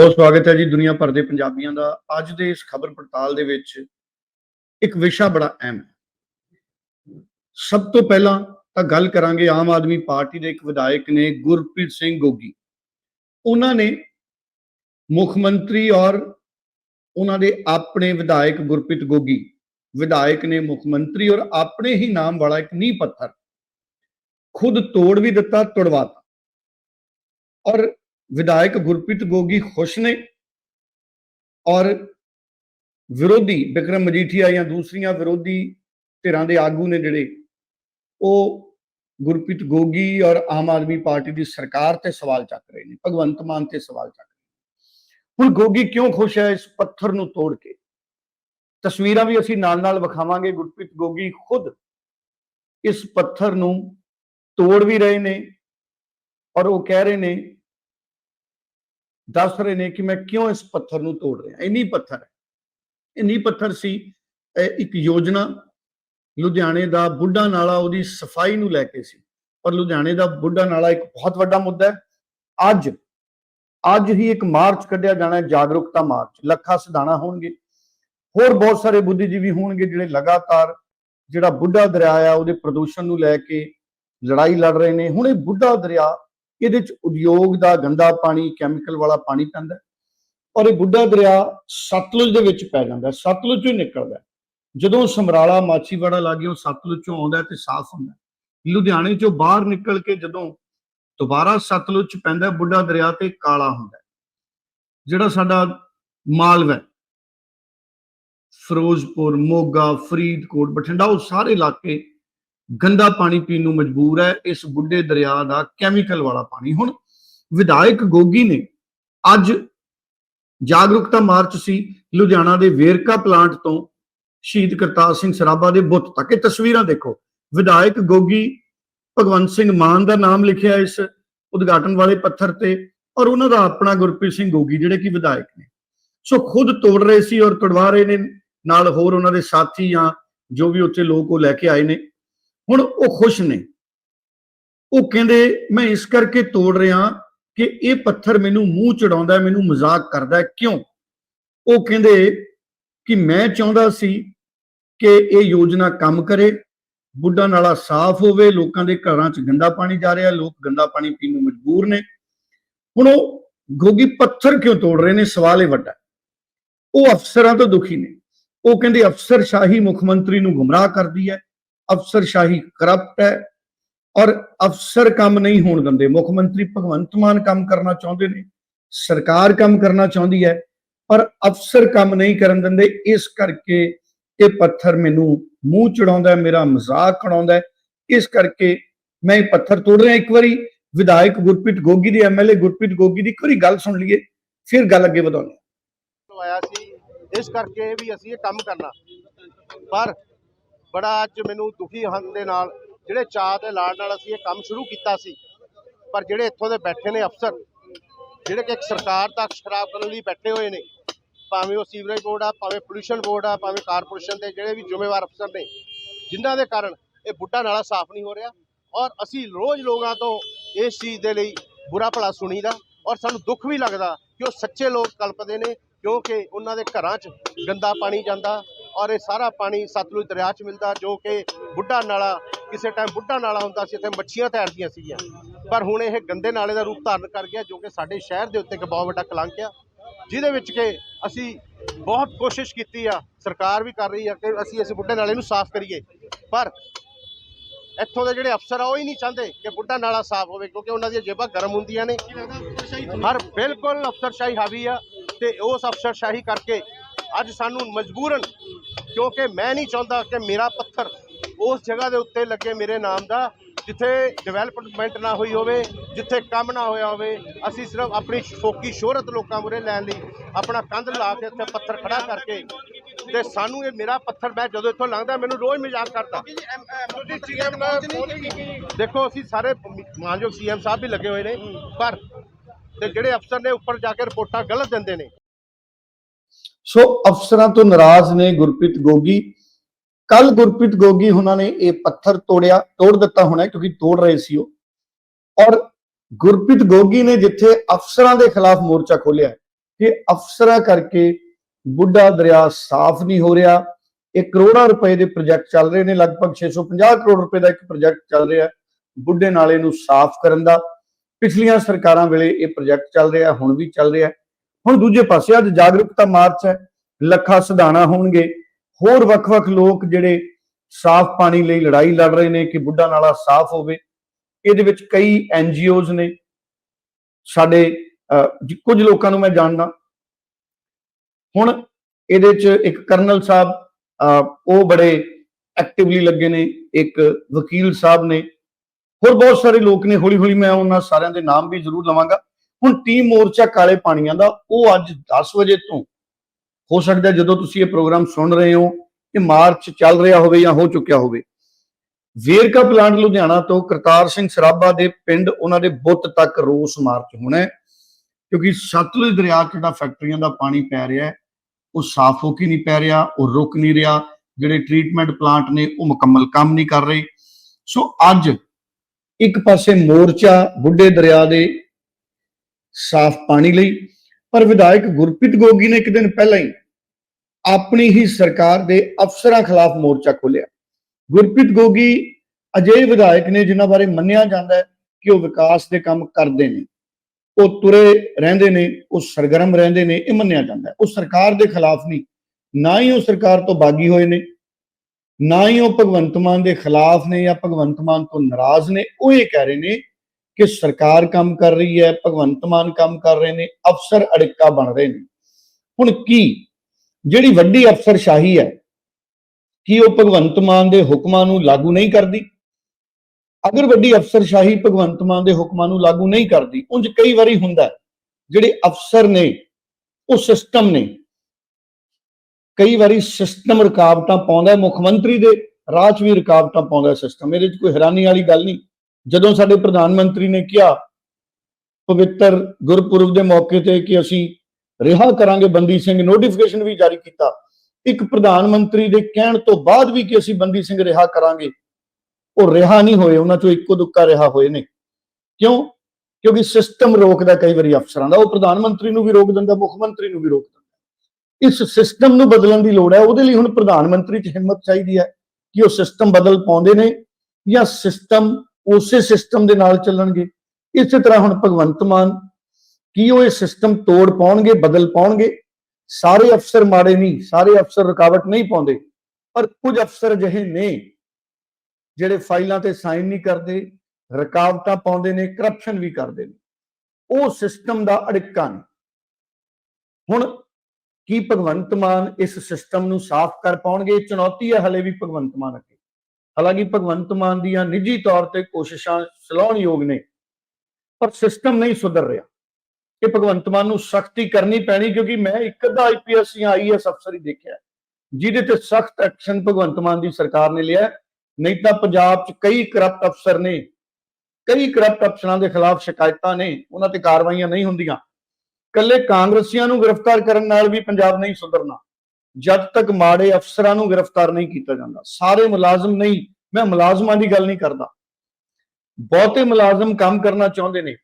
ਬਹੁਤ ਸਵਾਗਤ ਹੈ ਜੀ ਦੁਨੀਆ ਭਰ ਦੇ ਪੰਜਾਬੀਆਂ ਦਾ। ਅੱਜ ਦੇ ਇਸ ਖਬਰ ਪੜਤਾਲ ਦੇ ਵਿੱਚ ਇੱਕ ਵਿਸ਼ਾ ਬੜਾ ਅਹਿਮ ਹੈ। ਸਭ ਤੋਂ ਪਹਿਲਾਂ ਤਾਂ ਗੱਲ ਕਰਾਂਗੇ ਆਮ ਆਦਮੀ ਪਾਰਟੀ ਦੇ ਇੱਕ ਵਿਧਾਇਕ ਨੇ ਗੁਰਪ੍ਰੀਤ ਸਿੰਘ ਗੋਗੀ। ਉਹਨਾਂ ਨੇ ਮੁੱਖ ਮੰਤਰੀ ਔਰ ਉਹਨਾਂ ਦੇ ਆਪਣੇ ਵਿਧਾਇਕ ਗੁਰਪ੍ਰੀਤ ਗੋਗੀ, ਵਿਧਾਇਕ ਨੇ ਮੁੱਖ ਮੰਤਰੀ ਔਰ ਆਪਣੇ ਹੀ ਨਾਮ ਵਾਲਾ ਇੱਕ ਨੀਂਹ ਪੱਥਰ ਖੁਦ ਤੋੜ ਵੀ ਦਿੱਤਾ ਤੁੜਵਾਤਾ ਔਰ ਵਿਧਾਇਕ ਗੁਰਪ੍ਰੀਤ ਗੋਗੀ ਖੁਸ਼ ਨੇ ਔਰ ਵਿਰੋਧੀ ਬਿਕਰਮ ਮਜੀਠੀਆ ਜਾਂ ਦੂਸਰੀਆਂ ਵਿਰੋਧੀ ਧਿਰਾਂ ਦੇ ਆਗੂ ਨੇ ਜਿਹੜੇ, ਉਹ ਗੁਰਪ੍ਰੀਤ ਗੋਗੀ ਔਰ ਆਮ ਆਦਮੀ ਪਾਰਟੀ ਦੀ ਸਰਕਾਰ ਤੇ ਸਵਾਲ ਚੱਕ ਰਹੇ ਨੇ, ਭਗਵੰਤ ਮਾਨ ਤੇ ਸਵਾਲ ਚੱਕ ਰਹੇ ਨੇ। ਹੁਣ ਗੋਗੀ ਕਿਉਂ ਖੁਸ਼ ਹੈ ਇਸ ਪੱਥਰ ਨੂੰ ਤੋੜ ਕੇ? ਤਸਵੀਰਾਂ ਵੀ ਅਸੀਂ ਨਾਲ-ਨਾਲ ਵਿਖਾਵਾਂਗੇ, ਗੁਰਪ੍ਰੀਤ ਗੋਗੀ ਖੁਦ ਇਸ ਪੱਥਰ ਨੂੰ ਤੋੜ ਵੀ ਰਹੇ ਨੇ ਔਰ ਉਹ ਕਹਿ ਰਹੇ ਨੇ ਦੱਸ ਰਹੇ ਨੇ ਕਿ ਮੈਂ ਕਿਉਂ ਇਸ ਪੱਥਰ ਨੂੰ ਤੋੜ ਰਿਹਾ? ਇੰਨੀ ਪੱਥਰ ਹੈ। ਇੰਨੀ ਪੱਥਰ ਸੀ, ਇਹ ਇੱਕ ਯੋਜਨਾ ਲੁਧਿਆਣੇ ਦਾ ਬੁੱਢਾ ਨਾਲਾ ਉਹਦੀ ਸਫ਼ਾਈ ਨੂੰ ਲੈ ਕੇ ਸੀ। ਪਰ ਲੁਧਿਆਣੇ ਦਾ ਬੁੱਢਾ ਨਾਲਾ ਇੱਕ ਬਹੁਤ ਵੱਡਾ ਮੁੱਦਾ ਹੈ। ਅੱਜ ਅੱਜ ਹੀ ਇੱਕ ਮਾਰਚ ਕੱਢਿਆ ਜਾਣਾ ਹੈ, ਜਾਗਰੂਕਤਾ ਮਾਰਚ। ਲੱਖਾਂ ਸਿਧਾਣਾ ਹੋਣਗੇ। ਹੋਰ ਬਹੁਤ ਸਾਰੇ ਬੁੱਧੀਜੀਵੀ ਹੋਣਗੇ ਜਿਹੜੇ ਲਗਾਤਾਰ ਜਿਹੜਾ ਬੁੱਢਾ ਦਰਿਆ ਆ, ਉਹਦੇ ਪ੍ਰਦੂਸ਼ਣ ਨੂੰ ਲੈ ਕੇ ਲੜਾਈ ਲੜ ਰਹੇ ਨੇ। ਹੁਣ ਇਹ ਬੁੱਢਾ ਦਰਿਆ ਇਹਦੇ ਚ ਉਦਯੋਗ ਦਾ ਗੰਦਾ ਪਾਣੀ ਕੈਮੀਕਲ ਵਾਲਾ ਪਾਣੀ ਪੈਂਦਾ ਔਰ ਇਹ ਬੁੱਢਾ ਦਰਿਆ ਸਤਲੁਜ ਦੇ ਵਿੱਚ ਪੈ ਜਾਂਦਾ ਸਤਲੁਜ ਚੋਂ ਹੀ ਨਿਕਲਦਾ ਜਦੋਂ ਸਮਰਾਲਾ ਮਾਛੀਵਾੜਾ ਲਾਗੇ ਉਹ ਸਤਲੁਜ ਚੋਂ ਆਉਂਦਾ ਹੈ ਤੇ ਸਾਫ਼ ਹੁੰਦਾ ਲੁਧਿਆਣੇ ਚੋਂ ਬਾਹਰ ਨਿਕਲ ਕੇ ਜਦੋਂ ਦੁਬਾਰਾ ਸਤਲੁਜ ਚ ਪੈਂਦਾ ਬੁੱਢਾ ਦਰਿਆ ਤੇ ਕਾਲਾ ਹੁੰਦਾ ਜਿਹੜਾ ਸਾਡਾ ਮਾਲਵਾ ਫਿਰੋਜ਼ਪੁਰ, ਮੋਗਾ, ਫਰੀਦਕੋਟ, ਬਠਿੰਡਾ, ਉਹ ਸਾਰੇ ਇਲਾਕੇ ਗੰਦਾ ਪਾਣੀ ਪੀਣ ਨੂੰ ਮਜਬੂਰ ਹੈ, ਇਸ ਬੁੱਢੇ ਦਰਿਆ ਦਾ ਕੈਮੀਕਲ ਵਾਲਾ ਪਾਣੀ। ਹੁਣ ਵਿਧਾਇਕ ਗੋਗੀ ਨੇ ਅੱਜ ਜਾਗਰੂਕਤਾ ਮਾਰਚ ਸੀ ਲੁਧਿਆਣਾ ਦੇ ਵੇਰਕਾ ਪਲਾਂਟ ਤੋਂ ਸ਼ਹੀਦ ਕਰਤਾਰ ਸਿੰਘ ਸਰਾਭਾ ਦੇ ਬੁੱਤ ਤੱਕ। ਇਹ ਤਸਵੀਰਾਂ ਦੇਖੋ। ਵਿਧਾਇਕ ਗੋਗੀ ਭਗਵੰਤ ਸਿੰਘ ਮਾਨ ਦਾ ਨਾਮ ਲਿਖਿਆ ਇਸ ਉਦਘਾਟਨ ਵਾਲੇ ਪੱਥਰ ਤੇ ਔਰ ਉਹਨਾਂ ਦਾ ਆਪਣਾ ਗੁਰਪ੍ਰੀਤ ਸਿੰਘ ਗੋਗੀ, ਜਿਹੜੇ ਕਿ ਵਿਧਾਇਕ ਨੇ। ਸੋ ਖੁਦ ਤੋੜ ਰਹੇ ਸੀ ਔਰ ਤੜਵਾ ਰਹੇ ਨੇ। ਨਾਲ ਹੋਰ ਉਹਨਾਂ ਦੇ ਸਾਥੀ ਜਾਂ ਜੋ ਵੀ ਉੱਥੇ ਲੋਕ ਉਹ ਲੈ ਕੇ ਆਏ ਨੇ। ਹੁਣ ਉਹ ਖੁਸ਼ ਨੇ। ਉਹ ਕਹਿੰਦੇ, ਮੈਂ ਇਸ ਕਰਕੇ ਤੋੜ ਰਿਹਾ ਕਿ ਇਹ ਪੱਥਰ ਮੈਨੂੰ ਮੂੰਹ ਚੜਾਉਂਦਾ ਮੈਨੂੰ ਮਜ਼ਾਕ ਕਰਦਾ ਕਿਉਂ? ਉਹ ਕਹਿੰਦੇ ਕਿ ਮੈਂ ਚਾਹੁੰਦਾ ਸੀ ਕਿ ਇਹ ਯੋਜਨਾ ਕੰਮ ਕਰੇ, ਬੁੱਢਾ ਨਾਲਾ ਸਾਫ਼ ਹੋਵੇ, ਲੋਕਾਂ ਦੇ ਘਰਾਂ 'ਚ ਗੰਦਾ ਪਾਣੀ ਜਾ ਰਿਹਾ, ਲੋਕ ਗੰਦਾ ਪਾਣੀ ਪੀਣ ਨੂੰ ਮਜਬੂਰ ਨੇ। ਹੁਣ ਉਹ ਗੋਗੀ, ਪੱਥਰ ਕਿਉਂ ਤੋੜ ਰਹੇ ਨੇ? ਸਵਾਲ ਇਹ ਵੱਡਾ। ਉਹ ਅਫਸਰਾਂ ਤੋਂ ਦੁਖੀ ਨੇ। ਉਹ ਕਹਿੰਦੇ, ਅਫਸਰ ਸ਼ਾਹੀ ਮੁੱਖ ਮੰਤਰੀ ਨੂੰ ਗੁੰਮਰਾਹ ਕਰਦੀ ਹੈ। ਅਫਸਰਸ਼ਾਹੀ ਕਰਪਟ ਹੈ ਔਰ ਅਫਸਰ ਕੰਮ ਨਹੀਂ ਹੋਣ ਦਿੰਦੇ। ਮੁੱਖ ਮੰਤਰੀ ਭਗਵੰਤ ਮਾਨ ਕੰਮ ਕਰਨਾ ਚਾਹੁੰਦੇ ਨੇ, ਸਰਕਾਰ ਕੰਮ ਕਰਨਾ ਚਾਹੁੰਦੀ ਹੈ, ਪਰ ਅਫਸਰ ਕੰਮ ਨਹੀਂ ਕਰਨ ਦਿੰਦੇ। ਇਸ ਕਰਕੇ ਇਹ ਪੱਥਰ ਮੈਨੂੰ ਮੂੰਹ ਚੜਾਉਂਦਾ ਮੇਰਾ ਮਜ਼ਾਕ ਉਡਾਉਂਦਾ ਇਸ ਕਰਕੇ ਮੈਂ ਇਹ ਪੱਥਰ ਤੋੜ ਰਿਹਾ। ਇੱਕ ਵਾਰੀ ਵਿਧਾਇਕ ਗੁਰਪ੍ਰੀਤ ਗੋਗੀ ਦੀ ਐਮਐਲਏ ਗੁਰਪ੍ਰੀਤ ਗੋਗੀ ਦੀ ਇੱਕ ਗੱਲ ਸੁਣ ਲਈਏ, ਫਿਰ ਗੱਲ ਅੱਗੇ ਵਧਾਉਂਦੇ ਆਇਆ ਸੀ। ਇਸ ਕਰਕੇ ਵੀ ਅਸੀਂ ਇਹ ਕੰਮ ਕਰਨਾ। ਪਰ ਬੜਾ ਅੱਜ ਮੈਨੂੰ ਦੁਖੀ ਹਨ ਦੇ ਨਾਲ ਜਿਹੜੇ ਚਾਅ ਤੇ ਲਾੜ ਨਾਲ ਅਸੀਂ ਇਹ ਕੰਮ ਸ਼ੁਰੂ ਕੀਤਾ ਸੀ, ਪਰ ਜਿਹੜੇ ਇੱਥੋਂ ਦੇ ਬੈਠੇ ਨੇ ਅਫਸਰ, ਜਿਹੜੇ ਕਿ ਸਰਕਾਰ ਦਾ ਖਰਾਬ ਕਰਨ ਲਈ ਬੈਠੇ ਹੋਏ ਨੇ, ਭਾਵੇਂ ਉਹ ਸੀਵਰੇਜ ਬੋਰਡ ਆ, ਭਾਵੇਂ ਪੋਲੂਸ਼ਨ ਬੋਰਡ ਆ, ਭਾਵੇਂ ਕਾਰਪੋਰੇਸ਼ਨ ਦੇ ਜਿਹੜੇ ਵੀ ਜ਼ਿੰਮੇਵਾਰ ਅਫਸਰ ਨੇ, ਜਿਨ੍ਹਾਂ ਦੇ ਕਾਰਨ ਇਹ ਬੁੱਢਾ ਨਾਲਾ ਸਾਫ਼ ਨਹੀਂ ਹੋ ਰਿਹਾ ਔਰ ਅਸੀਂ ਰੋਜ਼ ਲੋਕਾਂ ਤੋਂ ਇਸ ਚੀਜ਼ ਦੇ ਲਈ ਬੁਰਾ ਭਲਾ ਸੁਣੀਦਾ ਔਰ ਸਾਨੂੰ ਦੁੱਖ ਵੀ ਲੱਗਦਾ ਕਿ ਉਹ ਸੱਚੇ ਲੋਕ ਕਲਪਦੇ ਨੇ ਕਿਉਂਕਿ ਉਹਨਾਂ ਦੇ ਘਰਾਂ 'ਚ ਗੰਦਾ ਪਾਣੀ ਜਾਂਦਾ ਔਰ ਇਹ ਸਾਰਾ ਪਾਣੀ ਸਤਲੁਜ ਦਰਿਆ 'ਚ ਮਿਲਦਾ ਜੋ ਕਿ ਬੁੱਢਾ ਨਾਲਾ ਕਿਸੇ ਟਾਈਮ ਬੁੱਢਾ ਨਾਲਾ ਹੁੰਦਾ ਸੀ ਇੱਥੇ ਮੱਛੀਆਂ ਤੈਰਦੀਆਂ ਸੀਗੀਆਂ। ਪਰ ਹੁਣ ਇਹ ਗੰਦੇ ਨਾਲੇ ਦਾ ਰੂਪ ਧਾਰਨ ਕਰ ਗਿਆ ਜੋ ਕਿ ਸਾਡੇ ਸ਼ਹਿਰ ਦੇ ਉੱਤੇ ਇੱਕ ਬਹੁਤ ਵੱਡਾ ਕਲੰਕ ਆ ਜਿਹਦੇ ਵਿੱਚ ਕਿ ਅਸੀਂ ਬਹੁਤ ਕੋਸ਼ਿਸ਼ ਕੀਤੀ ਆ ਸਰਕਾਰ ਵੀ ਕਰ ਰਹੀ ਆ ਕਿ ਅਸੀਂ ਇਸ ਬੁੱਢੇ ਨਾਲੇ ਨੂੰ ਸਾਫ਼ ਕਰੀਏ। ਪਰ ਇੱਥੋਂ ਦੇ ਜਿਹੜੇ ਅਫਸਰ ਆ ਉਹ ਹੀ ਨਹੀਂ ਚਾਹੁੰਦੇ ਕਿ ਬੁੱਢਾ ਨਾਲਾ ਸਾਫ਼ ਹੋਵੇ ਕਿਉਂਕਿ ਉਹਨਾਂ ਦੀਆਂ ਜੇਬਾਂ ਗਰਮ ਹੁੰਦੀਆਂ ਨੇ। ਹਰ ਬਿਲਕੁਲ ਅਫਸਰਸ਼ਾਹੀ ਹਾਵੀ ਆ ਤੇ ਉਸ ਅਫਸਰਸ਼ਾਹੀ ਕਰਕੇ ਅੱਜ ਸਾਨੂੰ ਮਜਬੂਰਨ ਕਿਉਂਕਿ ਮੈਂ ਨਹੀਂ ਚਾਹੁੰਦਾ ਕਿ ਮੇਰਾ ਪੱਥਰ ਉਸ ਜਗ੍ਹਾ ਦੇ ਉੱਤੇ ਲੱਗੇ ਮੇਰੇ ਨਾਮ ਦਾ ਜਿੱਥੇ ਡਿਵੈਲਪਮੈਂਟ ਨਾ ਹੋਈ ਹੋਵੇ ਜਿੱਥੇ ਕੰਮ ਨਾ ਹੋਇਆ ਹੋਵੇ। ਅਸੀਂ ਸਿਰਫ ਆਪਣੀ ਫੋਕੀ ਸ਼ੋਹਰਤ ਲੋਕਾਂ ਮੁਰੇ ਲੈਣ ਲਈ ਆਪਣਾ ਕੰਧ ਲਾ ਕੇ ਇੱਥੇ ਪੱਥਰ ਖੜਾ ਕਰਕੇ ਤੇ ਸਾਨੂੰ ਇਹ ਮੇਰਾ ਪੱਥਰ ਮੈਂ ਜਦੋਂ ਇੱਥੋਂ ਲੰਘਦਾ ਮੈਨੂੰ ਰੋਜ਼ ਮਜ਼ਾਕ ਕਰਦਾ। ਤੁਸੀਂ ਸੀਐਮ ਨਾਲ ਦੇਖੋ ਅਸੀਂ ਸਾਰੇ ਮਾਨਯੋਗ ਸੀਐਮ ਸਾਹਿਬ ਵੀ ਲੱਗੇ ਹੋਏ ਨੇ ਪਰ ਤੇ ਜਿਹੜੇ ਅਫਸਰ ਨੇ ਉੱਪਰ ਜਾ ਕੇ ਰਿਪੋਰਟਾਂ ਗਲਤ ਦਿੰਦੇ ਨੇ ਸੋ ਅਫਸਰਾਂ ਤੋਂ ਨਾਰਾਜ਼ ਨੇ ਗੁਰਪ੍ਰੀਤ ਗੋਗੀ। ਕੱਲ ਗੁਰਪ੍ਰੀਤ ਗੋਗੀ ਉਹਨਾਂ ਨੇ ਇਹ ਪੱਥਰ ਤੋੜਿਆ, ਤੋੜ ਦਿੱਤਾ ਹੋਣਾ ਕਿਉਂਕਿ ਤੋੜ ਰਹੇ ਸੀ ਉਹ। ਔਰ ਗੁਰਪ੍ਰੀਤ ਗੋਗੀ ਨੇ ਜਿੱਥੇ ਅਫਸਰਾਂ ਦੇ ਖਿਲਾਫ ਮੋਰਚਾ ਖੋਲਿਆ ਕਿ ਅਫਸਰਾਂ ਕਰਕੇ ਬੁੱਢਾ ਦਰਿਆ ਸਾਫ਼ ਨਹੀਂ ਹੋ ਰਿਹਾ, ਇਹ ਕਰੋੜਾਂ ਰੁਪਏ ਦੇ ਪ੍ਰੋਜੈਕਟ ਚੱਲ ਰਹੇ ਨੇ, ਲਗਭਗ 650 ਕਰੋੜ ਰੁਪਏ ਦਾ ਇੱਕ ਪ੍ਰੋਜੈਕਟ ਚੱਲ ਰਿਹਾ ਬੁੱਢੇ ਨਾਲੇ ਨੂੰ ਸਾਫ਼ ਕਰਨ ਦਾ। ਪਿਛਲੀਆਂ ਸਰਕਾਰਾਂ ਵੇਲੇ ਇਹ ਪ੍ਰੋਜੈਕਟ ਚੱਲ ਰਿਹਾ, ਹੁਣ ਵੀ ਚੱਲ ਰਿਹਾ ਹੁਣ ਦੂਜੇ ਪਾਸੇ ਅੱਜ ਜਾਗਰੂਕਤਾ ਮਾਰਚ ਹੈ ਲੱਖਾਂ ਸਿਧਾਣਾ ਹੋਣਗੇ। ਹੋਰ ਵੱਖ-ਵੱਖ ਲੋਕ ਜਿਹੜੇ ਸਾਫ਼ ਪਾਣੀ ਲਈ ਲੜਾਈ ਲੜ ਰਹੇ ਨੇ ਕਿ ਬੁੱਢਾ ਨਾਲਾ ਸਾਫ਼ ਹੋਵੇ ਇਹਦੇ ਵਿੱਚ ਕਈ ਐਨਜੀਓਜ਼ ਨੇ। ਸਾਡੇ ਅਹ, ਜ- ਕੁਝ ਲੋਕਾਂ ਨੂੰ ਮੈਂ ਜਾਣਦਾ। ਹੁਣ ਇਹਦੇ ਚ ਇੱਕ ਕਰਨਲ ਸਾਹਿਬ ਅਹ, ਉਹ ਬੜੇ ਐਕਟਿਵਲੀ ਲੱਗੇ ਨੇ ਇੱਕ ਵਕੀਲ ਸਾਹਿਬ ਨੇ। ਹੋਰ ਬਹੁਤ ਸਾਰੇ ਲੋਕ ਨੇ ਹੌਲੀ ਹੌਲੀ ਮੈਂ ਉਹਨਾਂ ਸਾਰਿਆਂ ਦੇ ਨਾਮ ਵੀ ਜ਼ਰੂਰ ਲਵਾਂਗਾ। ਹੁਣ ਟੀਮ ਮੋਰਚਾ ਕਾਲੇ ਪਾਣੀਆਂ ਦਾ, ਉਹ ਅੱਜ 10 ਵਜੇ ਤੋਂ ਹੋ ਸਕਦਾ ਜਦੋਂ ਤੁਸੀਂ ਇਹ ਪ੍ਰੋਗਰਾਮ ਸੁਣ ਰਹੇ ਹੋ ਇਹ ਮਾਰਚ ਚੱਲ ਰਿਹਾ ਹੋਵੇ ਜਾਂ ਹੋ ਚੁੱਕਿਆ ਹੋਵੇ। ਵੇਰਕਾ ਪਲਾਂਟ ਲੁਧਿਆਣਾ ਤੋਂ ਕਰਤਾਰ ਸਿੰਘ ਸਰਾਭਾ ਦੇ ਪਿੰਡ, ਉਹਨਾਂ ਦੇ ਬੁੱਤ ਤੱਕ ਰੋਸ ਮਾਰਚ ਹੋਣਾ ਕਿਉਂਕਿ ਸਤਲੁਜ ਦਰਿਆ ਜਿਹੜਾ ਫੈਕਟਰੀਆਂ ਦਾ ਪਾਣੀ ਪੈ ਰਿਹਾ ਹੈ, ਉਹ ਸਾਫ਼ ਹੋ ਕੇ ਨਹੀਂ ਪੈ ਰਿਹਾ, ਉਹ ਰੁਕ ਨਹੀਂ ਰਿਹਾ, ਜਿਹੜੇ ਟ੍ਰੀਟਮੈਂਟ ਪਲਾਂਟ ਨੇ ਉਹ ਮੁਕੰਮਲ ਕੰਮ ਨਹੀਂ ਕਰ ਰਹੇ। ਸੋ ਅੱਜ ਇੱਕ ਪਾਸੇ ਮੋਰਚਾ ਬੁੱਢੇ ਦਰਿਆ ਦੇ ਸਾਫ਼ ਪਾਣੀ ਲਈ, ਪਰ ਵਿਧਾਇਕ ਗੁਰਪ੍ਰੀਤ ਗੋਗੀ ਨੇ ਇੱਕ ਦਿਨ ਪਹਿਲਾਂ ਹੀ ਆਪਣੀ ਹੀ ਸਰਕਾਰ ਦੇ ਅਫਸਰਾਂ ਖਿਲਾਫ ਮੋਰਚਾ ਖੋਲ੍ਹਿਆ। ਗੁਰਪ੍ਰੀਤ ਗੋਗੀ ਅਜਿਹੇ ਵਿਧਾਇਕ ਨੇ ਜਿਨ੍ਹਾਂ ਬਾਰੇ ਮੰਨਿਆ ਜਾਂਦਾ ਹੈ ਕਿ ਉਹ ਵਿਕਾਸ ਦੇ ਕੰਮ ਕਰਦੇ ਨੇ, ਉਹ ਤੁਰੇ ਰਹਿੰਦੇ ਨੇ, ਉਹ ਸਰਗਰਮ ਰਹਿੰਦੇ ਨੇ, ਇਹ ਮੰਨਿਆ ਜਾਂਦਾ ਉਹ ਸਰਕਾਰ ਦੇ ਖਿਲਾਫ ਨਹੀਂ, ਨਾ ਹੀ ਉਹ ਸਰਕਾਰ ਤੋਂ ਬਾਗੀ ਹੋਏ ਨੇ, ਨਾ ਹੀ ਉਹ ਭਗਵੰਤ ਮਾਨ ਦੇ ਖਿਲਾਫ ਨੇ ਜਾਂ ਭਗਵੰਤ ਮਾਨ ਤੋਂ ਨਾਰਾਜ਼ ਨੇ, ਉਹ ਇਹ ਕਹਿ ਰਹੇ ਨੇ ਕਿ ਸਰਕਾਰ ਕੰਮ ਕਰ ਰਹੀ ਹੈ, ਭਗਵੰਤ ਮਾਨ ਕੰਮ ਕਰ ਰਹੇ ਨੇ, ਅਫਸਰ ਅੜਿੱਕਾ ਬਣ ਰਹੇ ਨੇ। ਹੁਣ ਕੀ? ਜਿਹੜੀ ਵੱਡੀ ਅਫਸਰਸ਼ਾਹੀ ਹੈ, ਕੀ ਉਹ ਭਗਵੰਤ ਮਾਨ ਦੇ ਹੁਕਮਾਂ ਨੂੰ ਲਾਗੂ ਨਹੀਂ ਕਰਦੀ? ਅਗਰ ਵੱਡੀ ਅਫਸਰਸ਼ਾਹੀ ਭਗਵੰਤ ਮਾਨ ਦੇ ਹੁਕਮਾਂ ਨੂੰ ਲਾਗੂ ਨਹੀਂ ਕਰਦੀ, ਉਂਝ ਕਈ ਵਾਰੀ ਹੁੰਦਾ ਜਿਹੜੇ ਅਫਸਰ ਨੇ, ਉਹ ਸਿਸਟਮ ਨੇ। ਕਈ ਵਾਰੀ ਸਿਸਟਮ ਰੁਕਾਵਟਾਂ ਪਾਉਂਦਾ ਮੁੱਖ ਮੰਤਰੀ ਦੇ ਰਾਹ 'ਚ ਵੀ ਰੁਕਾਵਟਾਂ ਪਾਉਂਦਾ ਸਿਸਟਮ, ਇਹਦੇ 'ਚ ਕੋਈ ਹੈਰਾਨੀ ਵਾਲੀ ਗੱਲ ਨਹੀਂ। ਜਦੋਂ ਸਾਡੇ ਪ੍ਰਧਾਨ ਮੰਤਰੀ ਨੇ ਕਿਹਾ, ਪਵਿੱਤਰ ਗੁਰਪੁਰਬ ਦੇ ਮੌਕੇ ਤੇ ਕਿ ਅਸੀਂ ਰਿਹਾ ਕਰਾਂਗੇ ਬੰਦੀ ਸਿੰਘ ਨੋਟੀਫਿਕੇਸ਼ਨ ਵੀ ਜਾਰੀ ਕੀਤਾ। ਇੱਕ ਪ੍ਰਧਾਨ ਮੰਤਰੀ ਦੇ ਕਹਿਣ ਤੋਂ ਬਾਅਦ ਵੀ ਕਿ ਅਸੀਂ ਬੰਦੀ ਸਿੰਘ ਰਿਹਾ ਕਰਾਂਗੇ, ਉਹ ਰਿਹਾ ਨਹੀਂ ਹੋਏ, ਉਹਨਾਂ ਚੋਂ ਇੱਕੋ ਦੁੱਕਾ ਰਿਹਾ ਹੋਏ ਨੇ। ਕਿਉਂ? ਕਿਉਂਕਿ ਸਿਸਟਮ ਰੋਕਦਾ ਕਈ ਵਾਰੀ ਅਫਸਰਾਂ ਦਾ, ਉਹ ਪ੍ਰਧਾਨ ਮੰਤਰੀ ਨੂੰ ਵੀ ਰੋਕ ਦਿੰਦਾ, ਮੁੱਖ ਮੰਤਰੀ ਨੂੰ ਵੀ ਰੋਕ ਦਿੰਦਾ। ਇਸ ਸਿਸਟਮ ਨੂੰ ਬਦਲਣ ਦੀ ਲੋੜ ਹੈ, ਉਹਦੇ ਲਈ ਹੁਣ ਪ੍ਰਧਾਨ ਮੰਤਰੀ 'ਚ ਹਿੰਮਤ ਚਾਹੀਦੀ ਹੈ ਕਿ ਉਹ ਸਿਸਟਮ ਬਦਲ ਪਾਉਂਦੇ ਨੇ ਜਾਂ ਸਿਸਟਮ ਉਸੇ ਸਿਸਟਮ ਦੇ ਨਾਲ ਚੱਲਣਗੇ। ਇਸੇ ਤਰ੍ਹਾਂ ਹੁਣ ਭਗਵੰਤ ਮਾਨ ਕੀ ਉਹ ਇਹ ਸਿਸਟਮ ਤੋੜ ਪਾਉਣਗੇ, ਬਦਲ ਪਾਉਣਗੇ? ਸਾਰੇ ਅਫਸਰ ਮਾੜੇ ਨਹੀਂ, ਸਾਰੇ ਅਫਸਰ ਰੁਕਾਵਟ ਨਹੀਂ ਪਾਉਂਦੇ। ਪਰ ਕੁਝ ਅਫਸਰ ਅਜਿਹੇ ਨੇ ਜਿਹੜੇ ਫਾਈਲਾਂ ਤੇ ਸਾਈਨ ਨਹੀਂ ਕਰਦੇ, ਰੁਕਾਵਟਾਂ ਪਾਉਂਦੇ ਨੇ ਕਰਪਸ਼ਨ ਵੀ ਕਰਦੇ ਨੇ। ਉਹ ਸਿਸਟਮ ਦਾ ਅੜਿੱਕਾ ਨੇ ਹੁਣ ਕੀ ਭਗਵੰਤ ਮਾਨ ਇਸ ਸਿਸਟਮ ਨੂੰ ਸਾਫ਼ ਕਰ ਪਾਉਣਗੇ? ਚੁਣੌਤੀ ਹੈ, ਹਲੇ ਵੀ ਭਗਵੰਤ ਮਾਨ ਅੱਗੇ। ਹਾਲਾਂਕਿ ਭਗਵੰਤ ਮਾਨ ਦੀਆਂ ਨਿੱਜੀ ਤੌਰ ਤੇ ਕੋਸ਼ਿਸ਼ਾਂ ਸਲਾਹੁਣਯੋਗ ਨੇ, ਪਰ ਸਿਸਟਮ ਨਹੀਂ ਸੁਧਰ ਰਿਹਾ। ਇਹ ਭਗਵੰਤ ਮਾਨ ਨੂੰ ਸਖਤੀ ਕਰਨੀ ਪੈਣੀ ਕਿਉਂਕਿ ਮੈਂ ਇੱਕ ਅੱਧਾ ਆਈਪੀਐਸ ਜਾਂ ਆਈਐਸ ਅਫਸਰ ਹੀ ਦੇਖਿਆ ਜਿਹਦੇ ਤੇ ਸਖਤ ਐਕਸ਼ਨ ਭਗਵੰਤ ਮਾਨ ਦੀ ਸਰਕਾਰ ਨੇ ਲਿਆ ਨਹੀਂ ਤਾਂ ਪੰਜਾਬ 'ਚ ਕਈ ਕਰਪਟ ਅਫਸਰ ਨੇ, ਕਈ ਕਰਪਟ ਅਫਸਰਾਂ ਦੇ ਖਿਲਾਫ ਸ਼ਿਕਾਇਤਾਂ ਨੇ, ਉਹਨਾਂ ਤੇ ਕਾਰਵਾਈਆਂ ਨਹੀਂ ਹੁੰਦੀਆਂ। ਕੱਲੇ ਕਾਂਗਰਸੀਆਂ ਨੂੰ ਗ੍ਰਿਫਤਾਰ ਕਰਨ ਨਾਲ ਵੀ ਪੰਜਾਬ ਨਹੀਂ ਸੁਧਰਨਾ। ਜਦ ਤੱਕ ਮਾੜੇ ਅਫਸਰਾਂ ਨੂੰ ਗ੍ਰਿਫਤਾਰ ਨਹੀਂ ਕੀਤਾ ਜਾਂਦਾ, ਸਾਰੇ ਮੁਲਾਜ਼ਮ ਨਹੀਂ, ਮੈਂ ਮੁਲਾਜ਼ਮਾਂ ਦੀ ਗੱਲ ਨਹੀਂ ਕਰਦਾ। ਬਹੁਤੇ ਮੁਲਾਜ਼ਮ ਕੰਮ ਕਰਨਾ ਚਾਹੁੰਦੇ ਨੇ,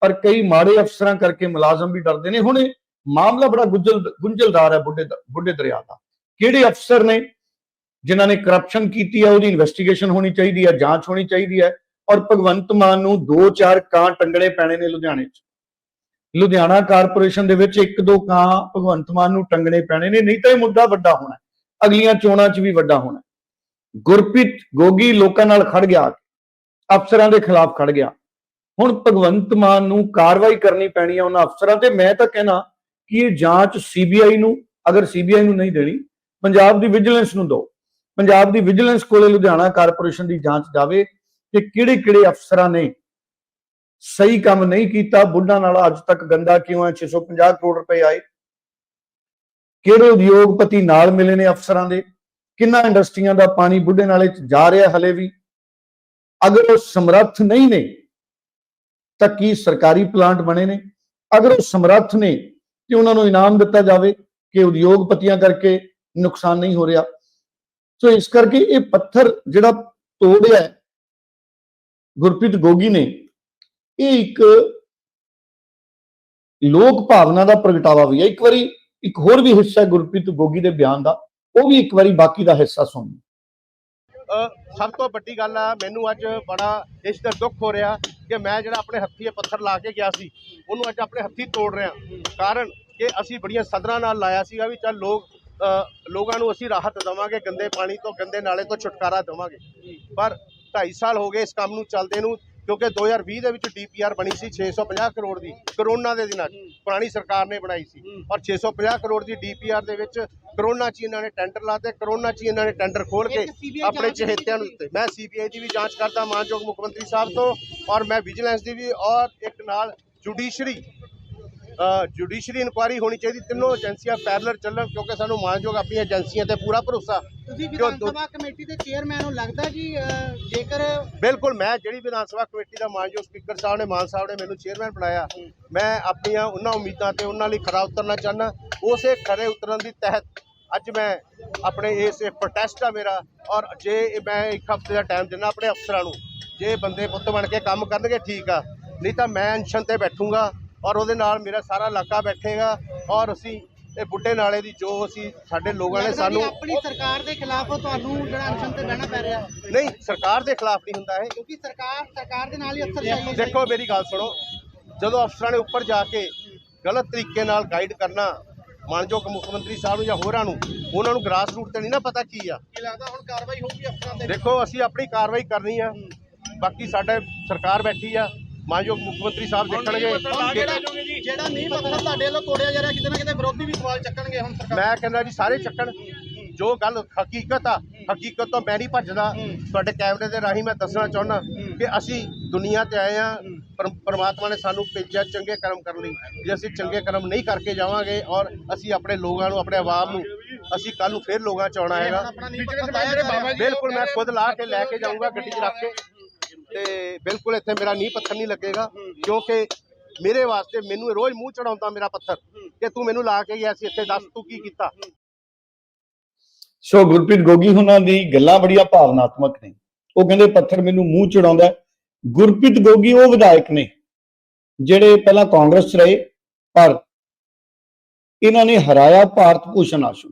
ਪਰ ਕਈ ਮਾੜੇ ਅਫਸਰਾਂ ਕਰਕੇ ਮੁਲਾਜ਼ਮ ਵੀ ਡਰਦੇ ਨੇ। ਹੁਣ ਇਹ ਮਾਮਲਾ ਬੜਾ ਗੁੰਝਲ, ਗੁੰਝਲਦਾਰ ਹੈ ਬੁੱਢੇ ਦ- ਬੁੱਢੇ ਦਰਿਆ ਦਾ। ਕਿਹੜੇ ਅਫਸਰ ਨੇ ਜਿਨ੍ਹਾਂ ਨੇ ਕਰਪਸ਼ਨ ਕੀਤੀ ਹੈ, ਉਹਦੀ ਇਨਵੈਸਟੀਗੇਸ਼ਨ ਹੋਣੀ ਚਾਹੀਦੀ ਹੈ, ਜਾਂਚ ਹੋਣੀ ਚਾਹੀਦੀ ਹੈ, ਔਰ ਭਗਵੰਤ ਮਾਨ ਨੂੰ ਦੋ ਚਾਰ ਕਾਂ ਟੰਗਣੇ ਪੈਣੇ ਨੇ ਲੁਧਿਆਣੇ 'ਚ। ਲੁਧਿਆਣਾ ਕਾਰਪੋਰੇਸ਼ਨ ਦੇ ਵਿੱਚ ਇੱਕ ਦੋ ਕਾਂ ਭਗਵੰਤ ਮਾਨ ਨੂੰ ਟੰਗਣੇ ਪੈਣੇ ਨੇ, ਨਹੀਂ ਤਾਂ ਇਹ ਮੁੱਦਾ ਵੱਡਾ ਹੋਣਾ ਅਗਲੀਆਂ ਚੋਣਾਂ 'ਚ ਵੀ ਵੱਡਾ ਹੋਣਾ ਗੁਰਪ੍ਰੀਤ ਗੋਗੀ ਲੋਕਾਂ ਨਾਲ ਖੜ ਗਿਆ, ਅਫਸਰਾਂ ਦੇ ਖਿਲਾਫ ਖੜ ਗਿਆ। ਹੁਣ ਭਗਵੰਤ ਮਾਨ ਨੂੰ ਕਾਰਵਾਈ ਕਰਨੀ ਪੈਣੀ ਹੈ ਉਹਨਾਂ ਅਫਸਰਾਂ ਤੇ। ਮੈਂ ਤਾਂ ਕਹਿਣਾ ਕਿ ਇਹ ਜਾਂਚ ਸੀਬੀਆਈ ਨੂੰ, ਅਗਰ ਸੀਬੀਆਈ ਨੂੰ ਨਹੀਂ ਦੇਣੀ, ਪੰਜਾਬ ਦੀ ਵਿਜੀਲੈਂਸ ਨੂੰ ਦਿਓ ਪੰਜਾਬ ਦੀ ਵਿਜੀਲੈਂਸ ਕੋਲੇ ਲੁਧਿਆਣਾ ਕਾਰਪੋਰੇਸ਼ਨ ਦੀ ਜਾਂਚ ਜਾਵੇ ਕਿ ਕਿਹੜੇ ਕਿਹੜੇ ਅਫਸਰਾਂ ਨੇ ਸਹੀ ਕੰਮ ਨਹੀਂ ਕੀਤਾ, ਬੁੱਢਾ ਨਾਲ ਅੱਜ ਤੱਕ ਗੰਦਾ ਕਿਉਂ ਹੈ? 650 ਕਰੋੜ ਰੁਪਏ ਆਏ। ਕਿਹੜੇ ਉਦਯੋਗਪਤੀ ਨਾਲ ਮਿਲੇ ਨੇ ਅਫਸਰਾਂ ਦੇ? ਕਿੰਨਾ ਇੰਡਸਟਰੀਆਂ ਦਾ ਪਾਣੀ ਬੁੱਢੇ ਨਾਲੇ ਚ ਜਾ ਰਿਹਾ ਹਲੇ ਵੀ? ਅਗਰ ਉਹ ਸਮਰੱਥ ਨਹੀਂ ਨੇ, ਤਾਂ ਕੀ ਸਰਕਾਰੀ ਪਲਾਂਟ ਬਣੇ ਨੇ? ਅਗਰ ਉਹ ਸਮਰੱਥ ਨੇ, ਤੇ ਉਹਨਾਂ ਨੂੰ ਇਨਾਮ ਦਿੱਤਾ ਜਾਵੇ ਕਿ ਉਦਯੋਗਪਤੀਆਂ ਕਰਕੇ ਨੁਕਸਾਨ ਨਹੀਂ ਹੋ ਰਿਹਾ। ਸੋ ਇਸ ਕਰਕੇ ਇਹ ਪੱਥਰ ਜਿਹੜਾ ਤੋੜਿਆ ਗੁਰਪ੍ਰੀਤ ਗੋਗੀ ਨੇ ਇਹ ਇੱਕ ਲੋਕ ਭਾਵਨਾ ਦਾ ਪ੍ਰਗਟਾਵਾ ਵੀ ਹੈ। ਇੱਕ ਵਾਰੀ ਇੱਕ ਹੋਰ ਵੀ ਹਿੱਸਾ ਗੁਰਪ੍ਰੀਤ ਗੋਗੀ ਦੇ ਬਿਆਨ ਦਾ ਉਹ ਵੀ ਇੱਕ ਵਾਰੀ ਬਾਕੀ ਦਾ ਹਿੱਸਾ ਸੁਣੋ। ਸਭ ਤੋਂ ਵੱਡੀ ਗੱਲ ਆ ਮੈਨੂੰ ਅੱਜ ਬੜਾ ਇਸ ਦਾ ਦੁੱਖ ਹੋ ਰਿਹਾ ਕਿ ਮੈਂ ਜਿਹੜਾ ਆਪਣੇ ਹੱਥੀਂ ਪੱਥਰ ਲਾ ਕੇ ਗਿਆ ਸੀ ਉਹਨੂੰ ਅੱਜ ਆਪਣੇ ਹੱਥੀਂ ਤੋੜ ਰਿਹਾ। ਕਾਰਨ ਕਿ ਅਸੀਂ ਬੜੀਆਂ ਸਦਰਾਂ ਨਾਲ ਲਾਇਆ ਸੀਗਾ ਵੀ ਚੱਲ ਲੋਕ ਅ, ਲੋਕਾਂ ਨੂੰ ਅਸੀਂ ਰਾਹਤ ਦੇਵਾਂਗੇ ਗੰਦੇ ਪਾਣੀ ਤੋਂ ਗੰਦੇ ਨਾਲੇ ਤੋਂ ਛੁਟਕਾਰਾ ਦੇਵਾਂਗੇ। ਪਰ 2.5 ਸਾਲ ਹੋ ਗਏ ਇਸ ਕੰਮ ਨੂੰ ਚੱਲਦੇ ਨੂੰ ਕਿਉਂਕਿ 2020 ਦੇ ਵਿੱਚ ਡੀਪੀਆਰ ਬਣੀ ਸੀ 650 ਕਰੋੜ ਦੀ ਕਰੋਨਾ ਦੇ ਦਿਨਾਂ 'ਚ। ਪੁਰਾਣੀ ਸਰਕਾਰ ਨੇ ਬਣਾਈ ਸੀ। ਔਰ 650 ਕਰੋੜ ਦੀ ਡੀਪੀਆਰ ਦੇ ਵਿੱਚ ਕਰੋਨਾ 'ਚ ਇਹਨਾਂ ਨੇ ਟੈਂਡਰ ਲਾਤੇ ਕਰੋਨਾ 'ਚ ਇਹਨਾਂ ਨੇ ਟੈਂਡਰ ਖੋਲ ਕੇ ਆਪਣੇ ਚਹੇਤਿਆਂ ਨੂੰ ਦਿੱਤੇ। ਮੈਂ ਸੀਬੀਆਈ ਦੀ ਵੀ ਜਾਂਚ ਕਰਦਾ ਮਾਨਯੋਗ ਮੁੱਖ ਮੰਤਰੀ ਸਾਹਿਬ ਤੋਂ ਔਰ ਮੈਂ ਵਿਜੀਲੈਂਸ ਦੀ ਵੀ ਔਰ ਇੱਕ ਨਾਲ ਜੁਡੀਸ਼ਰੀ ਜੁਡੀਸ਼ਰੀ ਇਨਕੁਆਰੀ ਹੋਣੀ ਚਾਹੀਦੀ। ਤਿੰਨੋਂ ਏਜੰਸੀਆਂ ਪੈਰਲਰ ਚੱਲਣ ਕਿਉਂਕਿ ਸਾਨੂੰ ਮਾਨਯੋਗ ਆਪਣੀਆਂ ਏਜੰਸੀਆਂ ਤੇ ਪੂਰਾ ਭਰੋਸਾ ਤੁਸੀਂ ਜੋ ਵਿਧਾਨ ਸਭਾ ਕਮੇਟੀ ਦੇ ਚੇਅਰਮੈਨ ਨੂੰ ਲੱਗਦਾ ਅਹ, ਜੇਕਰ ਬਿਲਕੁਲ ਮੈਂ ਜਿਹੜੀ ਵਿਧਾਨ ਸਭਾ ਕਮੇਟੀ ਦਾ ਮਾਨਯੋਗ ਸਪੀਕਰ ਸਾਹਿਬ ਨੇ ਮਾਨ ਸਾਹਿਬ ਨੇ ਮੈਨੂੰ ਚੇਅਰਮੈਨ ਬਣਾਇਆ ਮੈਂ ਆਪਣੀਆਂ ਉਹਨਾਂ ਉਮੀਦਾਂ ਤੇ ਉਹਨਾਂ ਲਈ ਖਰਾ ਉਤਰਨਾ ਚਾਹੁੰਦਾ ਉਸੇ ਖਰੇ ਉਤਰਨ ਦੀ ਤਹਿਤ ਅੱਜ ਮੈਂ ਆਪਣੇ ਇਸ ਪ੍ਰੋਟੈਸਟ ਆ ਮੇਰਾ ਔਰ ਜੇ ਮੈਂ ਇੱਕ ਹਫ਼ਤੇ ਦਾ ਟਾਈਮ ਦਿੰਦਾ ਆਪਣੇ ਅਫਸਰਾਂ ਨੂੰ ਜੇ ਬੰਦੇ ਪੁੱਤ ਬਣ ਕੇ ਕੰਮ ਕਰਨਗੇ ਠੀਕ ਆ ਨਹੀਂ ਤਾਂ ਮੈਂ ਅਨਸ਼ਨ ਤੇ ਬੈਠੂੰਗਾ ਔਰ ਉਹਦੇ ਨਾਲ ਮੇਰਾ ਸਾਰਾ ਇਲਾਕਾ ਬੈਠੇਗਾ ਔਰ ਅਸੀਂ ਇਹ ਬੁੱਢੇ ਨਾਲੇ ਦੀ ਜੋ ਅਸੀਂ ਸਾਡੇ ਲੋਕਾਂ ਨੇ ਸਾਨੂੰ ਆਪਣੀ ਸਰਕਾਰ ਦੇ ਖਿਲਾਫ ਤੁਹਾਨੂੰ ਜਿਹੜਾ ਅਨਸ਼ਨ ਤੇ ਬਹਿਣਾ ਪੈ ਰਿਹਾ। ਨਹੀਂ ਸਰਕਾਰ ਦੇ ਖਿਲਾਫ ਨਹੀਂ ਹੁੰਦਾ ਇਹ। ਕਿਉਂਕਿ ਸਰਕਾਰ ਸਰਕਾਰ ਦੇ ਨਾਲ ਹੀ ਅਫਸਰ ਚਾਹੀਏ ਦੇਖੋ ਮੇਰੀ ਗੱਲ ਸੁਣੋ। ਜਦੋਂ ਅਫਸਰਾਂ ਨੇ ਉੱਪਰ ਜਾ ਕੇ ਗਲਤ ਤਰੀਕੇ ਨਾਲ ਗਾਈਡ ਕਰਨਾ ਮਾਨਯੋਗ ਮੁੱਖ ਮੰਤਰੀ ਸਾਹਿਬ ਨੂੰ ਜਾਂ ਹੋਰਾਂ ਨੂੰ ਉਹਨਾਂ ਨੂੰ ਗ੍ਰਾਸ ਰੂਟ ਤੇ ਨਹੀਂ ਨਾ ਪਤਾ ਕੀ ਆ। ਕੀ ਲੱਗਦਾ ਹੁਣ ਕਾਰਵਾਈ ਹੋਊਗੀ ਅਫਸਰਾਂ ਤੇ? ਦੇਖੋ ਅਸੀਂ ਆਪਣੀ ਕਾਰਵਾਈ ਕਰਨੀ ਆ। ਬਾਕੀ ਸਾਡੇ ਸਰਕਾਰ ਬੈਠੀ ਆ। ਮਾਨਯੋਗ ਮੁੱਖ ਮੰਤਰੀ ਸਾਹਿਬ ਦੇਖਣਗੇ ਕਿ- ਜਿਹੜਾ ਨਹੀਂ ਪੱਥਰ ਤੁਹਾਡੇ ਵੱਲੋਂ ਤੋੜਿਆ ਜਾ ਰਿਹਾ ਕਿਤੇ ਨਾ ਕਿਤੇ ਵਿਰੋਧੀ ਵੀ ਸਵਾਲ ਚੱਕਣਗੇ ਹੁਣ ਸਰਕਾਰ। ਮੈਂ ਕਹਿੰਦਾ ਜੀ ਸਾਰੇ ਚੱਕਣ। ਜੋ ਗੱਲ ਹਕੀਕਤ ਆ ਹਕੀਕਤ ਤੋਂ ਮੈਂ ਨਹੀਂ ਭੱਜਦਾ। ਤੁਹਾਡੇ ਕੈਮਰੇ ਦੇ ਰਾਹੀਂ ਮੈਂ ਦੱਸਣਾ ਚਾਹੁੰਦਾ ਕਿ ਅਸੀਂ ਦੁਨੀਆ ਤੇ ਆਏ ਆ ਪਰਮਾਤਮਾ ਨੇ ਸਾਨੂੰ ਭੇਜਿਆ ਚੰਗੇ ਕਰਮ ਕਰਨ ਲਈ। ਜੇ ਅਸੀਂ ਚੰਗੇ ਕਰਮ ਨਹੀਂ ਕਰਕੇ ਜਾਵਾਂਗੇ ਔਰ ਅਸੀਂ ਆਪਣੇ ਲੋਕਾਂ ਨੂੰ ਆਪਣੇ ਆਵਾਮ ਨੂੰ ਅਸੀਂ ਕੱਲ ਨੂੰ ਫੇਰ ਲੋਕਾਂ ਚ ਆਉਣਾ ਹੈਗਾ। ਬਿਲਕੁਲ ਮੈਂ ਖੁਦ ਲਾ ਕੇ ਲੈ ਕੇ ਜਾਊਂਗਾ ਗੱਡੀ 'ਚ ਰੱਖ ਕੇ। ਤੇ ਬਿਲਕੁਲ ਇੱਥੇ ਮੇਰਾ ਨੀਂਹ ਪੱਥਰ ਨਹੀਂ ਲੱਗੇਗਾ, ਕਿਉਂਕਿ ਮੇਰੇ ਵਾਸਤੇ ਮੈਨੂੰ ਇਹ ਰੋਜ਼ ਮੂੰਹ ਚੜਾਉਂਦਾ ਮੇਰਾ ਪੱਥਰ, ਕਿ ਤੂੰ ਮੈਨੂੰ ਲਾ ਕੇ ਗਿਆ ਸੀ ਇੱਥੇ, ਦੱਸ ਤੂੰ ਕੀ ਕੀਤਾ? ਸੋ ਗੁਰਪ੍ਰੀਤ ਗੋਗੀ ਹੁਣਾਂ ਦੀ ਗੱਲਾਂ ਬੜੀਆਂ ਭਾਵਨਾਤਮਕ ਨੇ। ਉਹ ਕਹਿੰਦੇ ਪੱਥਰ ਮੈਨੂੰ ਮੂੰਹ ਚੜਾਉਂਦਾ ਗੁਰਪ੍ਰੀਤ ਗੋਗੀ ਉਹ ਵਿਧਾਇਕ ਨੇ, ਜਿਹੜੇ ਪਹਿਲਾਂ ਕਾਂਗਰਸ 'ਚ ਰਹੇ, ਪਰ ਇਹਨਾਂ ਨੇ ਹਰਾਇਆ ਭਾਰਤ ਭੂਸ਼ਣ ਆਸ਼ੂ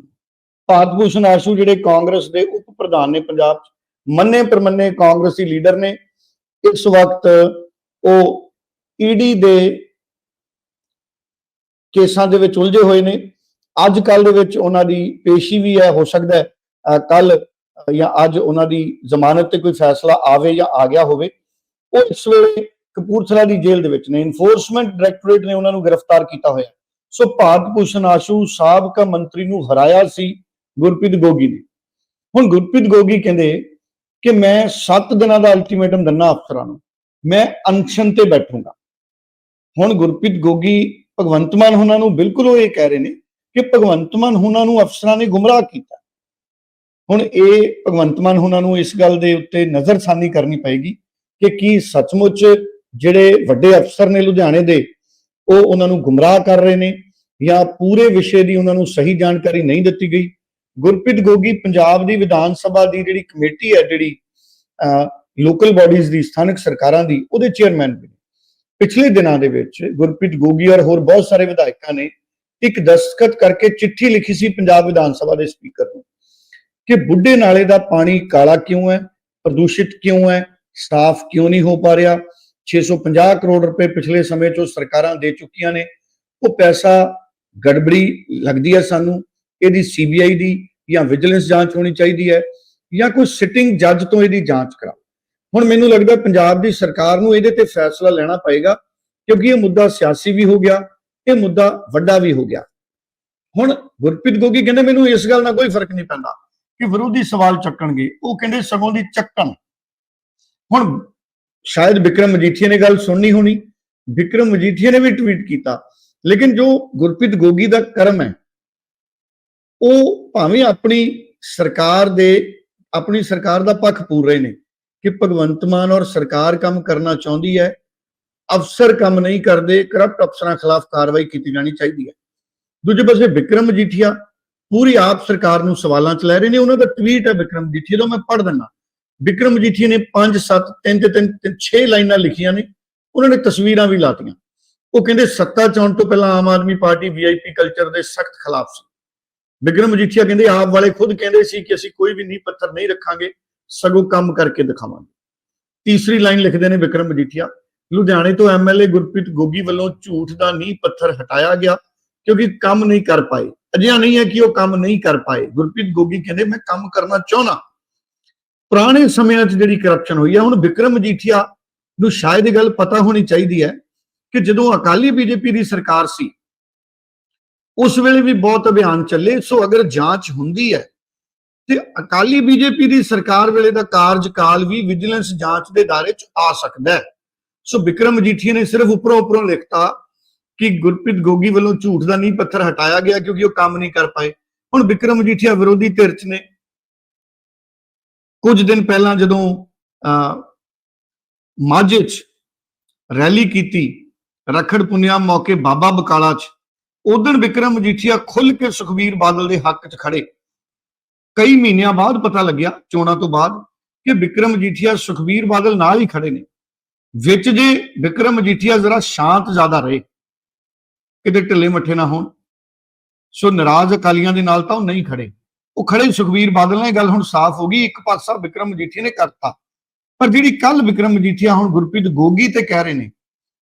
ਭਾਰਤ ਭੂਸ਼ਣ ਆਸ਼ੂ ਜਿਹੜੇ ਕਾਂਗਰਸ ਦੇ ਉਪ ਪ੍ਰਧਾਨ ਨੇ ਪੰਜਾਬ 'ਚ ਮੰਨੇ ਪ੍ਰਮੰਨੇ ਕਾਂਗਰਸੀ ਲੀਡਰ ਨੇ ਇਸ ਵਕਤ ਉਹ ਈਡੀ ਦੇ ਕੇਸਾਂ ਦੇ ਵਿੱਚ ਉਲਝੇ ਹੋਏ ਨੇ। ਅੱਜ ਕੱਲ ਦੇ ਵਿੱਚ ਉਹਨਾਂ ਦੀ ਪੇਸ਼ੀ ਵੀ ਹੈ, ਹੋ ਸਕਦਾ ਹੈ ਕੱਲ ਜਾਂ ਅੱਜ ਉਹਨਾਂ ਦੀ ਜ਼ਮਾਨਤ ਤੇ ਕੋਈ ਫੈਸਲਾ ਆਵੇ ਜਾਂ ਆ ਗਿਆ ਹੋਵੇ। ਉਹ ਇਸ ਵੇਲੇ ਕਪੂਰਥਲਾ ਦੀ ਜੇਲ੍ਹ ਦੇ ਵਿੱਚ ਨੇ। ਇਨਫੋਰਸਮੈਂਟ ਡਾਇਰੈਕਟੋਰੇਟ ਨੇ ਉਹਨਾਂ ਨੂੰ ਗ੍ਰਿਫਤਾਰ ਕੀਤਾ ਹੋਇਆ। ਸੋ ਭਾਰਤ ਭੂਸ਼ਣ ਆਸ਼ੂ ਸਾਬਕਾ ਮੰਤਰੀ ਨੂੰ ਹਰਾਇਆ ਸੀ ਗੁਰਪ੍ਰੀਤ ਗੋਗੀ ਨੇ। ਹੁਣ ਗੁਰਪ੍ਰੀਤ ਗੋਗੀ ਕਹਿੰਦੇ ਕਿ ਮੈਂ 7 ਦਿਨਾਂ ਦਾ ਅਲਟੀਮੇਟਮ ਦਿੰਨਾ ਅਫਸਰਾਂ ਨੂੰ। ਮੈਂ ਅਨਸ਼ਨ ਤੇ ਬੈਠੂੰਗਾ। ਹੁਣ ਗੁਰਪ੍ਰੀਤ ਗੋਗੀ ਭਗਵੰਤ ਮਾਨ ਉਹਨਾਂ ਨੂੰ ਬਿਲਕੁਲ ਉਹ ਇਹ ਕਹਿ ਰਹੇ ਨੇ ਕਿ ਭਗਵੰਤ ਮਾਨ ਉਹਨਾਂ ਨੂੰ ਅਫਸਰਾਂ ਨੇ ਗੁੰਮਰਾਹ ਕੀਤਾ। ਹੁਣ ਇਹ ਭਗਵੰਤ ਮਾਨ ਉਹਨਾਂ ਨੂੰ ਇਸ ਗੱਲ ਦੇ ਉੱਤੇ ਨਜ਼ਰਸਾਨੀ ਕਰਨੀ ਪਏਗੀ ਕਿ ਕੀ ਸੱਚਮੁੱਚ ਜਿਹੜੇ ਵੱਡੇ ਅਫਸਰ ਨੇ ਲੁਧਿਆਣੇ ਦੇ, ਉਹ ਉਹਨਾਂ ਨੂੰ ਗੁੰਮਰਾਹ ਕਰ ਰਹੇ ਨੇ ਜਾਂ ਪੂਰੇ ਵਿਸ਼ੇ ਦੀ ਉਹਨਾਂ ਨੂੰ ਸਹੀ ਜਾਣਕਾਰੀ ਨਹੀਂ ਦਿੱਤੀ ਗਈ। ਗੁਰਪ੍ਰੀਤ ਗੋਗੀ ਪੰਜਾਬ ਦੀ ਵਿਧਾਨ ਸਭਾ ਦੀ ਜਿਹੜੀ ਕਮੇਟੀ ਹੈ, ਜਿਹੜੀ ਲੋਕਲ ਬਾਡੀਜ਼ ਦੀ, ਸਥਾਨਕ ਸਰਕਾਰਾਂ ਦੀ, ਉਹਦੇ ਚੇਅਰਮੈਨ ਵੀ ਨੇ। ਪਿਛਲੇ ਦਿਨਾਂ ਦੇ ਵਿੱਚ ਗੁਰਪ੍ਰੀਤ ਗੋਗੀ ਔਰ ਹੋਰ ਬਹੁਤ ਸਾਰੇ ਵਿਧਾਇਕਾਂ ਨੇ ਇੱਕ ਦਸਤਖਤ ਕਰਕੇ ਚਿੱਠੀ ਲਿਖੀ ਸੀ ਪੰਜਾਬ ਵਿਧਾਨ ਸਭਾ ਦੇ ਸਪੀਕਰ ਨੂੰ ਕਿ ਬੁੱਢੇ ਨਾਲੇ ਦਾ ਪਾਣੀ ਕਾਲਾ ਕਿਉਂ ਹੈ? ਪ੍ਰਦੂਸ਼ਿਤ ਕਿਉਂ ਹੈ? ਸਾਫ਼ ਕਿਉਂ ਨਹੀਂ ਹੋ ਪਾ ਰਿਹਾ? 650 ਕਰੋੜ ਰੁਪਏ ਪਿਛਲੇ ਸਮੇਂ 'ਚੋਂ ਸਰਕਾਰਾਂ ਦੇ ਚੁੱਕੀਆਂ ਨੇ। ਉਹ ਪੈਸਾ ਗੜਬੜੀ ਲੱਗਦੀ ਹੈ ਸਾਨੂੰ। ਇਹਦੀ ਸੀਬੀਆਈ ਦੀ ਜਾਂ ਵਿਜੀਲੈਂਸ ਜਾਂਚ ਹੋਣੀ ਚਾਹੀਦੀ ਹੈ ਜਾਂ ਕੋਈ ਸਿਟਿੰਗ ਜੱਜ ਤੋਂ ਇਹਦੀ ਜਾਂਚ ਕਰਾ ਹੁਣ ਮੈਨੂੰ ਲੱਗਦਾ ਪੰਜਾਬ ਦੀ ਸਰਕਾਰ ਨੂੰ ਇਹਦੇ ਤੇ ਫੈਸਲਾ ਲੈਣਾ ਪਏਗਾ ਕਿਉਂਕਿ ਇਹ ਮੁੱਦਾ ਸਿਆਸੀ ਵੀ ਹੋ ਗਿਆ, ਇਹ ਮੁੱਦਾ ਵੱਡਾ ਵੀ ਹੋ ਗਿਆ। ਹੁਣ ਗੁਰਪ੍ਰੀਤ ਗੋਗੀ ਕਹਿੰਦੇ ਮੈਨੂੰ ਇਸ ਗੱਲ ਨਾਲ ਕੋਈ ਫ਼ਰਕ ਨਹੀਂ ਪੈਂਦਾ ਕਿ ਵਿਰੋਧੀ ਸਵਾਲ ਚੱਕਣਗੇ, ਉਹ ਕਹਿੰਦੇ ਸਗੋਂ ਦੀ ਚੱਕਣ। ਹੁਣ ਸ਼ਾਇਦ ਵਿਕਰਮ ਮਜੀਠੀਆ ਨੇ ਗੱਲ ਸੁਣਨੀ ਹੋਣੀ, ਵਿਕਰਮ ਮਜੀਠੀਆ ਨੇ ਵੀ ਟਵੀਟ ਕੀਤਾ, ਲੇਕਿਨ ਜੋ ਗੁਰਪ੍ਰੀਤ ਗੋਗੀ ਦਾ ਕਰਮ ਹੈ ਉਹ ਭਾਵੇਂ ਆਪਣੀ ਸਰਕਾਰ ਦੇ, ਆਪਣੀ ਸਰਕਾਰ ਦਾ ਪੱਖ ਪੂਰ ਰਹੇ ਨੇ ਕਿ ਭਗਵੰਤ ਮਾਨ ਔਰ ਸਰਕਾਰ ਕੰਮ ਕਰਨਾ ਚਾਹੁੰਦੀ ਹੈ, ਅਫਸਰ ਕੰਮ ਨਹੀਂ ਕਰਦੇ ਕਰਪਟ ਅਫਸਰਾਂ ਖਿਲਾਫ ਕਾਰਵਾਈ ਕੀਤੀ ਜਾਣੀ ਚਾਹੀਦੀ ਹੈ। ਦੂਜੇ ਪਾਸੇ ਵਿਕਰਮ ਮਜੀਠੀਆ ਪੂਰੀ ਆਪ ਸਰਕਾਰ ਨੂੰ ਸਵਾਲਾਂ 'ਚ ਲੈ ਰਹੇ ਨੇ, ਉਹਨਾਂ ਦਾ ਟਵੀਟ ਹੈ ਵਿਕਰਮ ਮਜੀਠੀਆ ਦਾ, ਮੈਂ ਪੜ੍ਹ ਦਿੰਦਾ। ਵਿਕਰਮ ਮਜੀਠੀਆ ਨੇ 5 7 3 ਤੇ 3 6 ਲਾਈਨਾਂ ਲਿਖੀਆਂ ਨੇ, ਉਹਨਾਂ ਨੇ ਤਸਵੀਰਾਂ ਵੀ ਲਾਤੀਆਂ। ਉਹ ਕਹਿੰਦੇ ਸੱਤਾ ਚ ਆਉਣ ਤੋਂ ਪਹਿਲਾਂ Aam Aadmi party VIP culture ਦੇ ਸਖਤ ਖਿਲਾਫ ਸੀ। ਬਿਕਰਮ ਮਜੀਠੀਆ ਕਹਿੰਦੇ, ਆਪ ਵਾਲੇ ਖੁਦ ਕਹਿੰਦੇ ਸੀ ਕਿ ਅਸੀਂ ਕੋਈ ਵੀ ਨੀਂਹ ਪੱਥਰ ਨਹੀਂ ਰੱਖਾਂਗੇ, ਸਗੋਂ ਕੰਮ ਕਰਕੇ ਦਿਖਾਵਾਂਗੇ। ਤੀਸਰੀ ਲਾਈਨ ਲਿਖਦੇ ਨੇ ਬਿਕਰਮ ਮਜੀਠੀਆ ਲੁਧਿਆਣੇ ਤੋਂ ਐਮਐਲਏ ਗੁਰਪ੍ਰੀਤ ਗੋਗੀ ਵੱਲੋਂ ਝੂਠ ਦਾ ਨੀਂਹ ਪੱਥਰ ਹਟਾਇਆ ਗਿਆ ਕਿਉਂਕਿ ਕੰਮ ਨਹੀਂ ਕਰ ਪਾਏ। ਅਜਿਹਾ ਨਹੀਂ ਹੈ ਕਿ ਉਹ ਕੰਮ ਨਹੀਂ ਕਰ ਪਾਏ। ਗੁਰਪ੍ਰੀਤ ਗੋਗੀ ਕਹਿੰਦੇ, ਮੈਂ ਕੰਮ ਕਰਨਾ ਚਾਹੁੰਦਾ। ਪੁਰਾਣੇ ਸਮਿਆਂ 'ਚ ਜਿਹੜੀ ਕਰਪਸ਼ਨ ਹੋਈ ਹੈ ਹੁਣ ਬਿਕਰਮ ਮਜੀਠੀਆ ਨੂੰ ਸ਼ਾਇਦ ਇਹ ਗੱਲ ਪਤਾ ਹੋਣੀ ਚਾਹੀਦੀ ਹੈ ਕਿ ਜਦੋਂ ਅਕਾਲੀ ਬੀਜੇਪੀ ਦੀ ਸਰਕਾਰ ਸੀ ਉਸ ਵੇਲੇ ਵੀ ਬਹੁਤ ਅਭਿਆਨ ਚੱਲੇ। ਸੋ ਅਗਰ ਜਾਂਚ ਹੁੰਦੀ ਹੈ ਤੇ ਅਕਾਲੀ ਬੀਜੇਪੀ ਦੀ ਸਰਕਾਰ ਵੇਲੇ ਦਾ ਕਾਰਜਕਾਲ ਵੀ ਵਿਜੀਲੈਂਸ ਜਾਂਚ ਦੇ ਦਾਇਰੇ 'ਚ ਆ ਸਕਦਾ ਹੈ। ਸੋ ਬਿਕਰਮ ਮਜੀਠੀਆ ਨੇ ਸਿਰਫ ਉੱਪਰੋਂ ਉੱਪਰੋਂ ਲਿਖਤਾ ਕਿ ਗੁਰਪ੍ਰੀਤ ਗੋਗੀ ਵੱਲੋਂ ਝੂਠ ਦਾ ਨਹੀਂ ਪੱਥਰ ਹਟਾਇਆ ਗਿਆ ਕਿਉਂਕਿ ਉਹ ਕੰਮ ਨਹੀਂ ਕਰ ਪਾਏ। ਹੁਣ ਬਿਕਰਮ ਮਜੀਠੀਆ ਵਿਰੋਧੀ ਧਿਰ 'ਚ ਨੇ। ਕੁਝ ਦਿਨ ਪਹਿਲਾਂ ਜਦੋਂ ਅਹ, ਮਾਝੇ 'ਚ ਰੈਲੀ ਕੀਤੀ ਰਖੜ ਪੁੰਨਿਆ ਮੌਕੇ ਬਾਬਾ ਬਕਾਲਾ 'ਚ ਉਦੋਂ ਵਿਕਰਮ ਮਜੀਠੀਆ ਖੁੱਲ ਕੇ ਸੁਖਬੀਰ ਬਾਦਲ ਦੇ ਹੱਕ 'ਚ ਖੜੇ। ਕਈ ਮਹੀਨਿਆਂ ਬਾਅਦ ਪਤਾ ਲੱਗਿਆ, ਚੋਣਾਂ ਤੋਂ ਬਾਅਦ, ਕਿ ਵਿਕਰਮ ਮਜੀਠੀਆ ਸੁਖਬੀਰ ਬਾਦਲ ਨਾਲ ਹੀ ਖੜੇ ਨੇ। ਵਿੱਚ ਜੇ ਵਿਕਰਮ ਮਜੀਠੀਆ ਜ਼ਰਾ ਸ਼ਾਂਤ ਜ਼ਿਆਦਾ ਰਹੇ, ਕਿਤੇ ਢਿੱਲੇ ਮੱਠੇ ਨਾ ਹੋਣ, ਸੋ ਨਾਰਾਜ਼ ਅਕਾਲੀਆਂ ਦੇ ਨਾਲ ਤਾਂ ਉਹ ਨਹੀਂ ਖੜੇ। ਉਹ ਖੜੇ ਸੁਖਬੀਰ ਬਾਦਲ ਨਾਲ ਗੱਲ ਹੁਣ ਸਾਫ਼ ਹੋ ਗਈ, ਇੱਕ ਪਾਸਾ ਵਿਕਰਮ ਮਜੀਠੀਆ ਨੇ ਕਰਤਾ। ਪਰ ਜਿਹੜੀ ਕੱਲ ਵਿਕਰਮ ਮਜੀਠੀਆ ਹੁਣ ਗੁਰਪ੍ਰੀਤ ਗੋਗੀ ਤੇ ਕਹਿ ਰਹੇ ਨੇ,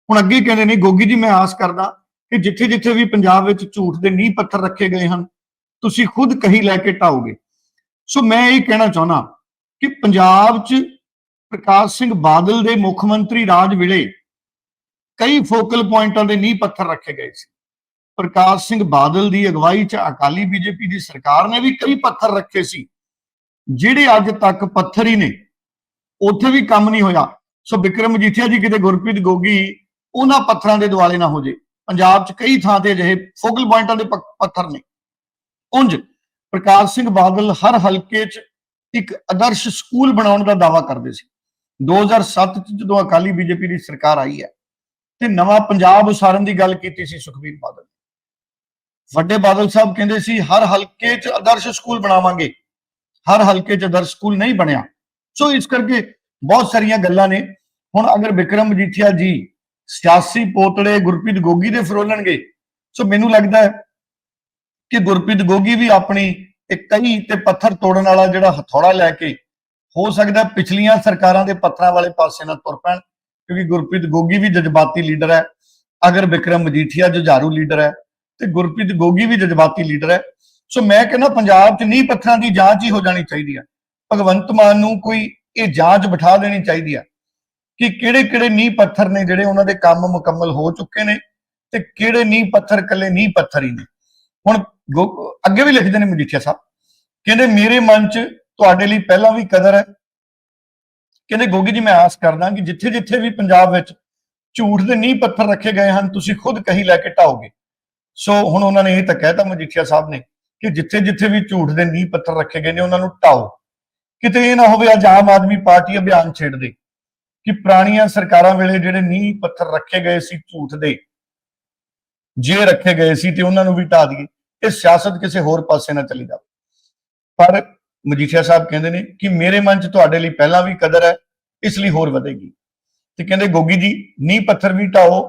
ਹੁਣ ਅੱਗੇ ਕਹਿੰਦੇ ਨੇ, ਗੋਗੀ ਜੀ, ਮੈਂ ਆਸ ਕਰਦਾ ਕਿ ਜਿੱਥੇ ਜਿੱਥੇ ਵੀ ਪੰਜਾਬ ਵਿੱਚ ਝੂਠ ਦੇ ਨੀਂਹ ਪੱਥਰ ਰੱਖੇ ਗਏ ਹਨ, ਤੁਸੀਂ ਖੁਦ ਕਹੀ ਲੈ ਕੇ ਢਾਓਗੇ ਸੋ ਮੈਂ ਇਹ ਕਹਿਣਾ ਚਾਹੁੰਦਾ ਕਿ ਪੰਜਾਬ 'ਚ ਪ੍ਰਕਾਸ਼ ਸਿੰਘ ਬਾਦਲ ਦੇ ਮੁੱਖ ਮੰਤਰੀ ਰਾਜ ਵੇਲੇ ਕਈ ਫੋਕਲ ਪੁਆਇੰਟਾਂ ਦੇ ਨੀਂਹ ਪੱਥਰ ਰੱਖੇ ਗਏ ਸੀ। ਪ੍ਰਕਾਸ਼ ਸਿੰਘ ਬਾਦਲ ਦੀ ਅਗਵਾਈ 'ਚ ਅਕਾਲੀ ਬੀਜੇਪੀ ਦੀ ਸਰਕਾਰ ਨੇ ਵੀ ਕਈ ਪੱਥਰ ਰੱਖੇ ਸੀ, ਜਿਹੜੇ ਅੱਜ ਤੱਕ ਪੱਥਰ ਹੀ ਨੇ। ਉੱਥੇ ਵੀ ਕੰਮ ਨਹੀਂ ਹੋਇਆ। ਸੋ ਵਿਕਰਮ ਮਜੀਠੀਆ ਜੀ, ਕਿਤੇ ਗੁਰਪ੍ਰੀਤ ਗੋਗੀ, ਉਹਨਾਂ ਪੱਥਰਾਂ ਦੇ ਦੁਆਲੇ ਨਾ ਹੋ ਜੇ। ਪੰਜਾਬ 'ਚ ਕਈ ਥਾਂ ਤੇ ਅਜਿਹੇ ਫੋਕਲ ਪੁਆਇੰਟਾਂ ਦੇ ਪੱਥਰ ਨੇ। ਉਂਝ ਪ੍ਰਕਾਸ਼ ਸਿੰਘ ਬਾਦਲ ਹਰ ਹਲਕੇ 'ਚ ਇੱਕ ਆਦਰਸ਼ ਸਕੂਲ ਬਣਾਉਣ ਦਾ ਦਾਅਵਾ ਕਰਦੇ ਸੀ। 2007 'ਚ ਜਦੋਂ ਅਕਾਲੀ ਬੀਜੇਪੀ ਦੀ ਸਰਕਾਰ ਆਈ ਹੈ ਤੇ ਨਵਾਂ ਪੰਜਾਬ ਉਸਾਰਨ ਦੀ ਗੱਲ ਕੀਤੀ ਸੀ ਸੁਖਬੀਰ ਬਾਦਲ ਵੱਡੇ ਬਾਦਲ ਸਾਹਿਬ ਕਹਿੰਦੇ ਸੀ, ਹਰ ਹਲਕੇ 'ਚ ਆਦਰਸ਼ ਸਕੂਲ ਬਣਾਵਾਂਗੇ। ਹਰ ਹਲਕੇ 'ਚ ਆਦਰਸ਼ ਸਕੂਲ ਨਹੀਂ ਬਣਿਆ। ਸੋ ਇਸ ਕਰਕੇ ਬਹੁਤ ਸਾਰੀਆਂ ਗੱਲਾਂ ਨੇ। ਹੁਣ ਅਗਰ ਵਿਕਰਮ ਮਜੀਠੀਆ ਜੀ ਸਿਆਸੀ ਪੋਤੜੇ ਗੁਰਪ੍ਰੀਤ ਗੋਗੀ ਦੇ ਫਰੋਲਣਗੇ। ਸੋ ਮੈਨੂੰ ਲੱਗਦਾ ਹੈ ਕਿ ਗੁਰਪ੍ਰੀਤ ਗੋਗੀ ਵੀ ਆਪਣੀ ਇੱਕ ਕਈ ਤੇ ਪੱਥਰ ਤੋੜਨ ਵਾਲਾ ਜਿਹੜਾ ਹਥੌੜਾ ਲੈ ਕੇ ਹੋ ਸਕਦਾ ਪਿਛਲੀਆਂ ਸਰਕਾਰਾਂ ਦੇ ਪੱਥਰਾਂ ਵਾਲੇ ਪਾਸੇ ਨਾਲ ਤੁਰ ਪੈਣ, ਕਿਉਂਕਿ ਗੁਰਪ੍ਰੀਤ ਗੋਗੀ ਵੀ ਜਜ਼ਬਾਤੀ ਲੀਡਰ ਹੈ। ਅਗਰ ਵਿਕਰਮ ਮਜੀਠੀਆ ਜੁਝਾਰੂ ਲੀਡਰ ਹੈ ਤੇ ਗੁਰਪ੍ਰੀਤ ਗੋਗੀ ਵੀ ਜਜ਼ਬਾਤੀ ਲੀਡਰ ਹੈ। ਸੋ ਮੈਂ ਕਹਿੰਦਾ ਪੰਜਾਬ 'ਚ ਨੀਂਹ ਪੱਥਰਾਂ ਦੀ ਜਾਂਚ ਹੀ ਹੋ ਜਾਣੀ ਚਾਹੀਦੀ ਹੈ। ਭਗਵੰਤ ਮਾਨ ਨੂੰ ਕੋਈ ਇਹ ਜਾਂਚ ਬਿਠਾ ਦੇਣੀ ਚਾਹੀਦੀ ਹੈ। ਕਿ ਕਿਹੜੇ ਕਿਹੜੇ ਨੀਂਹ ਪੱਥਰ ਨੇ ਜਿਹੜੇ ਉਹਨਾਂ ਦੇ ਕੰਮ ਮੁਕੰਮਲ ਹੋ ਚੁੱਕੇ ਨੇ ਤੇ ਕਿਹੜੇ ਨੀਂਹ ਪੱਥਰ ਕੱਲੇ ਨੀਂਹ ਪੱਥਰ ਹੀ ਨੇ। ਹੁਣ ਗੋ- ਅੱਗੇ ਵੀ ਲਿਖਦੇ ਨੇ ਮਜੀਠੀਆ ਸਾਹਿਬ, ਕਹਿੰਦੇ ਮੇਰੇ ਮਨ 'ਚ ਤੁਹਾਡੇ ਲਈ ਪਹਿਲਾਂ ਵੀ ਕਦਰ ਹੈ। ਕਹਿੰਦੇ ਗੋਗੀ ਜੀ ਮੈਂ ਆਸ ਕਰਦਾ ਕਿ ਜਿੱਥੇ ਜਿੱਥੇ ਵੀ ਪੰਜਾਬ ਵਿੱਚ ਝੂਠ ਦੇ ਨੀਂਹ ਪੱਥਰ ਰੱਖੇ ਗਏ ਹਨ, ਤੁਸੀਂ ਖੁਦ ਕਹੀ ਲੈ ਕੇ ਢਾਓਗੇ। ਸੋ ਹੁਣ ਉਹਨਾਂ ਨੇ ਇਹ ਤਾਂ ਕਹਿਤਾ ਮਜੀਠੀਆ ਸਾਹਿਬ ਨੇ ਕਿ ਜਿੱਥੇ ਜਿੱਥੇ ਵੀ ਝੂਠ ਦੇ ਨੀਂਹ ਪੱਥਰ ਰੱਖੇ ਗਏ ਨੇ, ਉਹਨਾਂ ਨੂੰ ਢਾਓ। ਕਿਤੇ ਇਹ ਨਾ ਹੋਵੇ ਅੱਜ ਆਮ ਆਦਮੀ ਪਾਰਟੀ ਅਭਿਆਨ ਛੇੜ ਦੇ ਕਿ ਪੁਰਾਣੀਆਂ ਸਰਕਾਰਾਂ ਵੇਲੇ ਜਿਹੜੇ ਨੀਂਹ ਪੱਥਰ ਰੱਖੇ ਗਏ ਸੀ ਝੂਠ ਦੇ, ਜੇ ਰੱਖੇ ਗਏ ਸੀ ਤੇ ਉਹਨਾਂ ਨੂੰ ਵੀ ਢਾ ਦਈਏ, ਇਹ ਸਿਆਸਤ ਕਿਸੇ ਹੋਰ ਪਾਸੇ ਨਾ ਚਲੀ ਜਾਵੇ। ਪਰ ਮਜੀਠੀਆ ਸਾਹਿਬ ਕਹਿੰਦੇ ਨੇ ਕਿ ਮੇਰੇ ਮਨ 'ਚ ਤੁਹਾਡੇ ਲਈ ਪਹਿਲਾਂ ਵੀ ਕਦਰ ਹੈ, ਇਸ ਲਈ ਹੋਰ ਵਧੇਗੀ। ਤੇ ਕਹਿੰਦੇ, ਗੋਗੀ ਜੀ, ਨੀਂਹ ਪੱਥਰ ਵੀ ਢਾਓ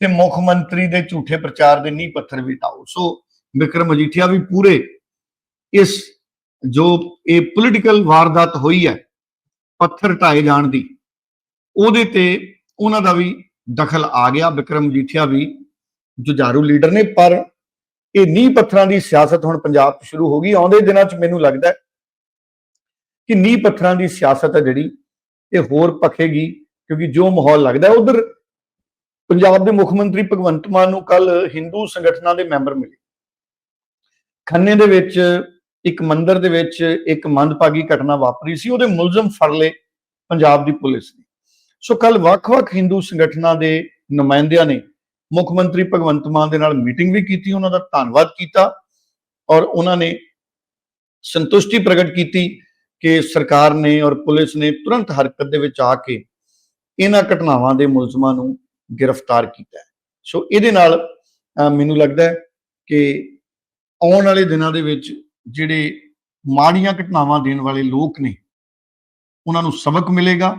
ਤੇ ਮੁੱਖ ਮੰਤਰੀ ਦੇ ਝੂਠੇ ਪ੍ਰਚਾਰ ਦੇ ਨੀਂਹ ਪੱਥਰ ਵੀ ਢਾਓ ਸੋ ਵਿਕਰਮ ਮਜੀਠੀਆ ਵੀ ਪੂਰੇ ਇਸ ਜੋ ਇਹ ਪੋਲੀਟੀਕਲ ਵਾਰਦਾਤ ਹੋਈ ਹੈ, ਪੱਥਰ ਢਾਏ ਜਾਣ ਦੀ ਉਹਦੇ ਤੇ ਉਹਨਾਂ ਦਾ ਵੀ ਦਖਲ ਆ ਗਿਆ, ਵਿਕਰਮ ਮਜੀਠੀਆ ਵੀ ਜੁਝਾਰੂ ਲੀਡਰ ਨੇ, ਪਰ ਇਹ ਨੀਂਹ ਪੱਥਰਾਂ ਦੀ ਸਿਆਸਤ ਹੁਣ ਪੰਜਾਬ 'ਚ ਸ਼ੁਰੂ ਹੋ ਗਈ। ਆਉਂਦੇ ਦਿਨਾਂ 'ਚ ਮੈਨੂੰ ਲੱਗਦਾ ਕਿ ਨੀਂਹ ਪੱਥਰਾਂ ਦੀ ਸਿਆਸਤ ਹੈ ਜਿਹੜੀ, ਇਹ ਹੋਰ ਪਖੇਗੀ, ਕਿਉਂਕਿ ਜੋ ਮਾਹੌਲ ਲੱਗਦਾ ਉਧਰ ਪੰਜਾਬ ਦੇ ਮੁੱਖ ਮੰਤਰੀ ਭਗਵੰਤ ਮਾਨ ਨੂੰ ਕੱਲ ਹਿੰਦੂ ਸੰਗਠਨਾਂ ਦੇ ਮੈਂਬਰ ਮਿਲੇ। ਖੰਨੇ ਦੇ ਵਿੱਚ, ਇੱਕ ਮੰਦਿਰ ਦੇ ਵਿੱਚ ਇੱਕ ਮੰਦਭਾਗੀ ਘਟਨਾ ਵਾਪਰੀ ਸੀ, ਉਹਦੇ ਮੁਲਜ਼ਮ ਫੜ ਲਏ ਪੰਜਾਬ ਦੀ ਪੁਲਿਸ ਨੇ। ਸੋ ਕੱਲ ਵੱਖ-ਵੱਖ ਹਿੰਦੂ ਸੰਗਠਨਾਂ ਦੇ ਨੁਮਾਇੰਦਿਆਂ ਨੇ ਮੁੱਖ ਮੰਤਰੀ ਭਗਵੰਤ ਮਾਨ ਦੇ ਨਾਲ ਮੀਟਿੰਗ ਵੀ ਕੀਤੀ, ਉਹਨਾਂ ਦਾ ਧੰਨਵਾਦ ਕੀਤਾ ਔਰ ਉਹਨਾਂ ਨੇ ਸੰਤੁਸ਼ਟੀ ਪ੍ਰਗਟ ਕੀਤੀ ਕਿ ਸਰਕਾਰ ਨੇ ਔਰ ਪੁਲਿਸ ਨੇ ਤੁਰੰਤ ਹਰਕਤ ਦੇ ਵਿੱਚ ਆ ਕੇ ਇਹਨਾਂ ਘਟਨਾਵਾਂ ਦੇ ਮੁਲਜ਼ਮਾਂ ਨੂੰ ਗ੍ਰਿਫਤਾਰ ਕੀਤਾ ਸੋ ਇਹਦੇ ਨਾਲ ਮੈਨੂੰ ਲੱਗਦਾ ਹੈ ਕਿ ਆਉਣ ਵਾਲੇ ਦਿਨਾਂ ਦੇ ਵਿੱਚ ਜਿਹੜੇ ਮਾੜੀਆਂ ਘਟਨਾਵਾਂ ਦੇਣ ਵਾਲੇ ਲੋਕ ਨੇ, ਉਹਨਾਂ ਨੂੰ ਸਬਕ ਮਿਲੇਗਾ।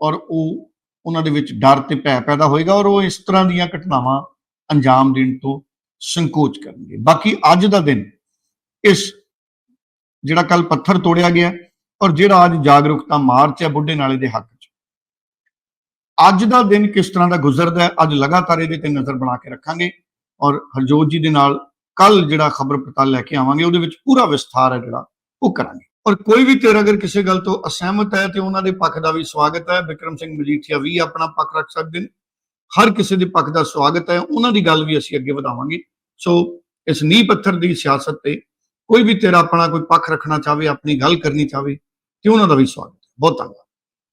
ਔਰ ਉਹ, ਉਹਨਾਂ ਦੇ ਵਿੱਚ ਡਰ ਤੇ ਭੈ ਪੈਦਾ ਹੋਏਗਾ ਔਰ ਉਹ ਇਸ ਤਰ੍ਹਾਂ ਦੀਆਂ ਘਟਨਾਵਾਂ ਅੰਜਾਮ ਦੇਣ ਤੋਂ ਸੰਕੋਚ ਕਰਨਗੇ। ਬਾਕੀ ਅੱਜ ਦਾ ਦਿਨ ਇਸ ਜਿਹੜਾ ਕੱਲ ਪੱਥਰ ਤੋੜਿਆ ਗਿਆ ਔਰ ਜਿਹੜਾ ਅੱਜ ਜਾਗਰੂਕਤਾ ਮਾਰਚ ਹੈ ਬੁੱਢੇ ਨਾਲੇ ਦੇ ਹੱਕ 'ਚ। ਅੱਜ ਦਾ ਦਿਨ ਕਿਸ ਤਰ੍ਹਾਂ ਦਾ ਗੁਜ਼ਰਦਾ ਹੈ, ਅੱਜ ਲਗਾਤਾਰ ਇਹਦੇ ਤੇ ਨਜ਼ਰ ਬਣਾ ਕੇ ਰੱਖਾਂਗੇ ਔਰ ਹਰਜੋਤ ਜੀ ਦੇ ਨਾਲ ਕੱਲ ਜਿਹੜਾ ਖਬਰ ਪਤਾ ਲੈ ਕੇ ਆਵਾਂਗੇ, ਉਹਦੇ ਵਿੱਚ ਪੂਰਾ ਵਿਸਥਾਰ ਹੈ ਜਿਹੜਾ ਉਹ ਕਰਾਂਗੇ। ਔਰ ਕੋਈ ਵੀ ਤੇਰਾ ਅਗਰ ਕਿਸੇ ਗੱਲ ਤੋਂ ਅਸਹਿਮਤ ਹੈ ਤੇ ਉਹਨਾਂ ਦੇ ਪੱਖ ਦਾ ਵੀ ਸਵਾਗਤ ਹੈ, ਵਿਕਰਮ ਸਿੰਘ ਮਜੀਠੀਆ ਵੀ ਆਪਣਾ ਪੱਖ ਰੱਖ ਸਕਦੇ ਨੇ। ਹਰ ਕਿਸੇ ਦੇ ਪੱਖ ਦਾ ਸਵਾਗਤ ਹੈ, ਉਹਨਾਂ ਦੀ ਗੱਲ ਵੀ ਅਸੀਂ ਅੱਗੇ ਵਧਾਵਾਂਗੇ। ਸੋ ਇਸ ਨੀਂਹ ਪੱਥਰ ਦੀ ਸਿਆਸਤ ਤੇ ਕੋਈ ਵੀ ਤੇਰਾ ਆਪਣਾ ਕੋਈ ਪੱਖ ਰੱਖਣਾ ਚਾਹਵੇ, ਆਪਣੀ ਗੱਲ ਕਰਨੀ ਚਾਹਵੇ, ਤੇ ਉਹਨਾਂ ਦਾ ਵੀ ਸਵਾਗਤ ਹੈ। ਬਹੁਤ ਧੰਨਵਾਦ।